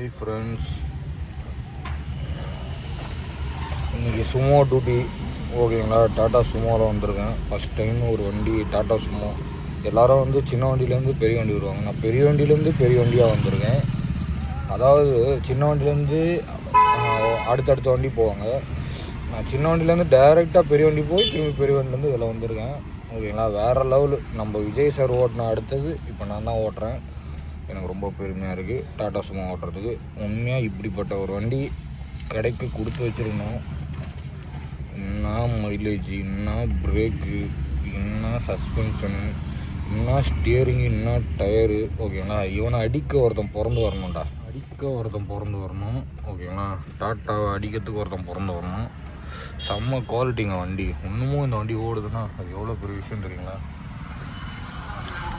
Hi friends இன்றைக்கி Sumo duty ஓகேங்களா? Tata சுமோவில் வந்திருக்கேன். ஃபஸ்ட் டைம் ஒரு வண்டி டாட்டா சுமோ எல்லோரும் வந்து சின்ன வண்டியிலேருந்து பெரிய வண்டி வருவாங்க. நான் பெரிய வண்டியிலேருந்து பெரிய வண்டியாக வந்திருக்கேன். அதாவது சின்ன வண்டியிலேருந்து அடுத்தடுத்த வண்டி போவாங்க. நான் சின்ன வண்டியிலேருந்து டைரெக்டாக பெரிய வண்டி போய் திரும்பி பெரிய வண்டிலேருந்து இதில் வந்திருக்கேன். ஓகேங்களா? வேறு லெவலு நம்ம விஜய் சார் ஓட்டின அடுத்தது இப்போ நான் தான் ஓட்டுறேன். எனக்கு ரொம்ப பெருமையாக இருக்குது டாடா சுமோ ஓட்டுறதுக்கு. உண்மையாக இப்படிப்பட்ட ஒரு வண்டி கடைக்கு கொடுத்து வச்சுருந்தோம் என்ன மைலேஜ் என்ன பிரேக்கு என்ன சஸ்பென்ஷனு என்ன ஸ்டியரிங்கு என்ன டயரு ஓகேங்களா இவனை அடிக்க ஒருத்தன் பிறந்து வரணும்டா. அடிக்க ஒருத்தன் பிறந்து வரணும் ஓகேங்களா டாட்டாவை அடிக்கிறதுக்கு ஒருத்தன் பிறந்து வரணும். செம்ம குவாலிட்டிங்க வண்டி. இன்னமும் இந்த வண்டி ஓடுதுன்னா அது எவ்வளோ பெரிய விஷயம் தெரியுங்களா?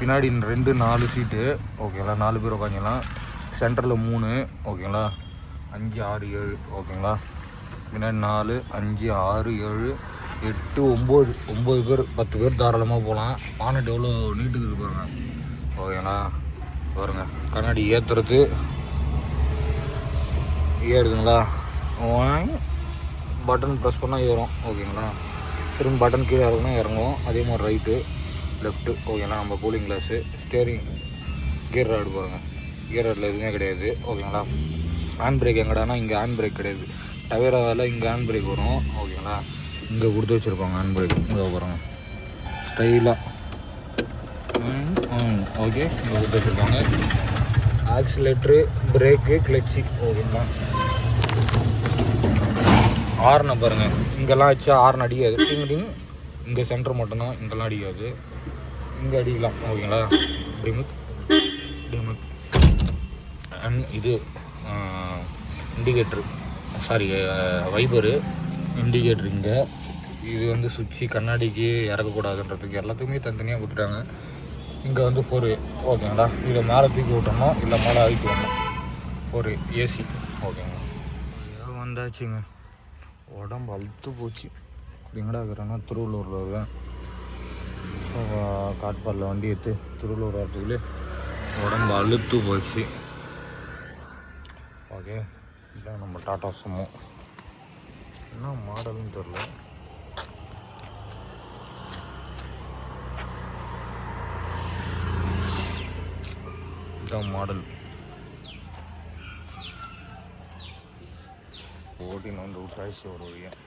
பின்னாடி ரெண்டு நாலு சீட்டு ஓகேங்களா? நாலு பேர் உட்காந்துக்கலாம். சென்டரில் மூணு ஓகேங்களா? அஞ்சு ஆறு ஏழு ஓகேங்களா? பின்னாடி நாலு அஞ்சு ஆறு ஏழு எட்டு ஒம்பது. ஒம்பது பேர் பத்து பேர் தாராளமாக போகலாம். பானட் எவ்வளோ நீட்டுக்கு இருப்பாங்க ஓகேங்களா? பாருங்க. கண்ணாடி ஏற்றுறது ஏறுதுங்களா பட்டன் ப்ரெஸ் பண்ணால் ஏறும். ஓகேங்களா? திரும்ப பட்டன் கீழே இறங்குனா இறங்கும். அதே மாதிரி ரைட்டு லெஃப்ட்டு ஓகேங்களா நம்ம cooling glass steering gear rod பாருங்கள் கியர் ராடில் எதுவுமே கிடையாது ஓகேங்களா ஹேண்ட் பிரேக் எங்கடானா இங்கே ஹேண்ட் பிரேக் கிடையாது. டவேராவில் இங்கே ஹேண்ட் பிரேக் வரும் ஓகேங்களா இங்கே கொடுத்து வச்சுருப்பாங்க ஹேண்ட் பிரேக் இங்கே பாருங்க. ஸ்டைலாக ஓகே mm, mm, இங்கே கொடுத்து வச்சுருப்பாங்க. ஆக்சிலேட்ரு பிரேக்கு கிளச்சி ஓகேங்களா ஆர்னை பாருங்கள் இங்கெல்லாம் வச்சா ஆர்ன் அடிக்காது. டிங் டிங் இங்கே சென்டர் மட்டும்தான் இங்கெல்லாம் அடிக்காது. இங்கே அடிக்கலாம் ஓகேங்களா டிமுக். டிமுக். அண்ட் இது இண்டிகேட்ரு. Sorry wiper. இண்டிகேட்ரு இங்கே. இது வந்து சுவிட்சு கண்ணாடிக்கு இறக்கக்கூடாதுன்றதுக்கு எல்லாத்துக்குமே தனித்தனியாக கொடுத்துட்டாங்க. இங்கே வந்து ஃபோர் ஓகேங்களா? இதை மேலே தூக்கி விட்டோம்னா இல்லை மேலே அழுத்தி வரணும் ஃபோர் ஏசி ஓகேங்களா? வந்தாச்சுங்க. உடம்பு அழுத்து போச்சு. எங்கடா இருக்கிறேன்னா திருவள்ளூரில் இருக்கேன். காட்பாடில் வண்டி எடுத்து திருவள்ளூர் வரதுக்குள்ளே உடம்பு அழுத்து போச்சு. ஓகே இதான் நம்ம டாட்டா சுமோ. என்ன மாடல்னு தெரில இதான் மாடல். ஓட்டின்னு வந்து விட்டாச்சு ஒரு வழியாக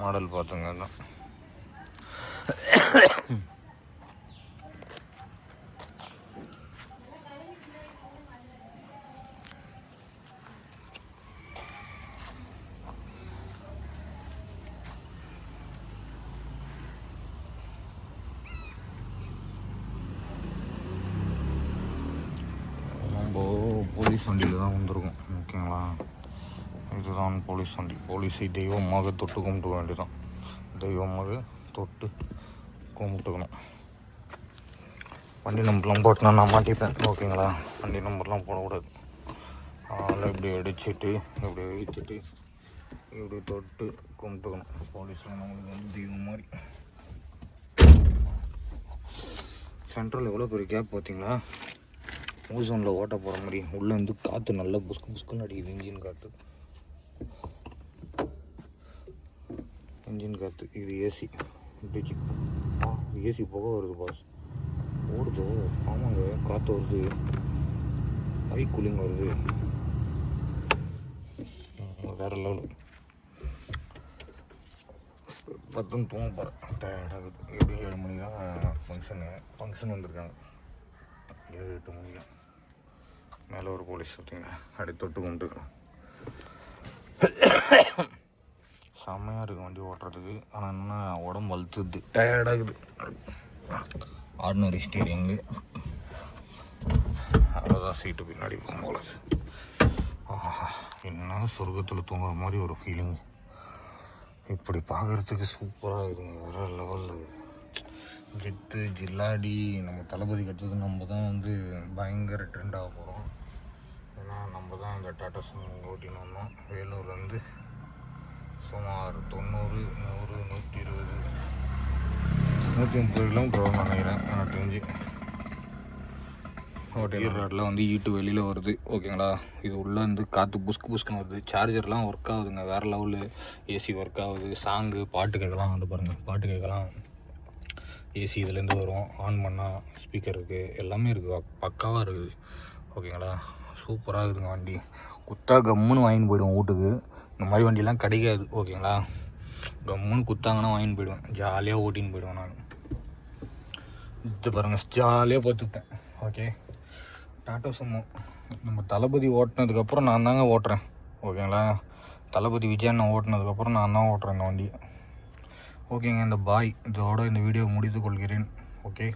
மாடல் பார்த்துங்க தான் போலீஸ் வண்டியில் தான் வந்திருக்கும் ஓகேங்களா? இதுதான் போலீஸ் வண்டி. போலீஸை தெய்வமாக தொட்டு கும்பிட்டு வேண்டியதான் தெய்வமாக தொட்டு கும்பிட்டுக்கணும். வண்டி நம்பர்லாம் போட்டுனா நான் மாட்டிப்பேன். ஓகேங்களா? வண்டி நம்பர்லாம் போடக்கூடாது. ஆளை இப்படி அடிச்சுட்டு இப்படி வைத்துட்டு இப்படி தொட்டு கும்பிட்டுக்கணும். போலீஸ்லாம் நம்மளுக்கு வந்து தெய்வம் மாதிரி. சென்ட்ரல் எவ்வளோ பெரிய கேப் பார்த்தீங்களா? ஓசோனில் ஓட்ட போகிற மாதிரி. உள்ளே வந்து காற்று நல்லா புஸ்கு புஸ்குன்னு அடிக்குது. இன்ஜின் காற்று இன்ஜின் காற்று இது ஏசி டிஜி ஆ ஏசி புகை வருது பாஸ் ஓடுதோ. ஆமாங்க காற்று வருது. ஹை கூலிங் வருது. வேற லெவலு பத்துன்னு தூங்க போகிறேன் டயர்டாகுது எப்படியும் ஏழு மணி தான் ஃபங்க்ஷனு ஃபங்க்ஷன் வந்திருக்காங்க. ஏழு எட்டு மணி தான். மேலே ஒரு போலீஸ் பார்த்தீங்க அப்படி தொட்டு கொண்டு. செம்மையாக இருக்குது வண்டி ஓட்டுறதுக்கு. ஆனால் என்ன அழுத்துது டயர்டாகுது. ஆர்டினரி ஸ்டேரிங்கு அவ்வளோதான் சீட்டு பின்னாடி போகும் போல ஆஹா என்ன சொர்க்கத்தில் தூங்குற மாதிரி ஒரு ஃபீலிங் இப்படி பார்க்குறதுக்கு சூப்பராக இருக்குங்க. வேறு லெவலில் ஜித்து ஜில்லாடி நம்ம தளபதி கட்டுறது நம்ம தான் வந்து பயங்கர ட்ரெண்ட் ஆக போகிறோம் ஏன்னா நம்ம தான் இந்த டாட்டா சுமோ ஓட்டின்னு வந்தோம். வேலூர்லேருந்து சுமார் தொண்ணூறு நூறு நூற்றி இருபது நூற்றி முப்பது கிலோமீட்டர் வரும்னு நினைக்கிறேன். எனக்கு தெரிஞ்சு. ஓகே ரோட்டில் வந்து ஈட்டு வெளியில் வருது. ஓகேங்களா இது உள்ளே வந்து காற்று புஸ்கு புஸ்குன்னு வருது. சார்ஜர்லாம் ஒர்க் ஆகுதுங்க. வேறு லெவலு ஏசி ஒர்க் ஆகுது. சாங்கு பாட்டு கேட்கலாம் வந்து பாருங்கள் பாட்டு கேட்கலாம் ஏசி இதுலேருந்து வரும். ஆன் பண்ணால் ஸ்பீக்கர் இருக்குது எல்லாமே இருக்குது. பக்காவாக இருக்குது ஓகேங்களா சூப்பராக இருக்குதுங்க வண்டி. குத்தா கம்முன்னு வாங்கிட்டு போயிடுவோம் வீட்டுக்கு. இந்த மாதிரி வண்டிலாம் கிடைக்காது ஓகேங்களா? கம்முன்னு குத்தாங்கன்னா வாங்கின்னு போயிடுவேன். ஜாலியாக ஓட்டின்னு போயிடுவேன் நான். இது பாருங்கள் ஜாலியாக பார்த்துப்பேன் ஓகே? டாட்டா சும்மா நம்ம தளபதி ஓட்டினதுக்கப்புறம் நான் தாங்க ஓட்டுறேன். ஓகேங்களா? தளபதி விஜய் நான் ஓட்டினதுக்கப்புறம் நான் தான் ஓட்டுறேன் இந்த வண்டியை. ஓகேங்க இந்த பாய் இதோட இந்த வீடியோ முடித்து கொள்கிறேன். ஓகே?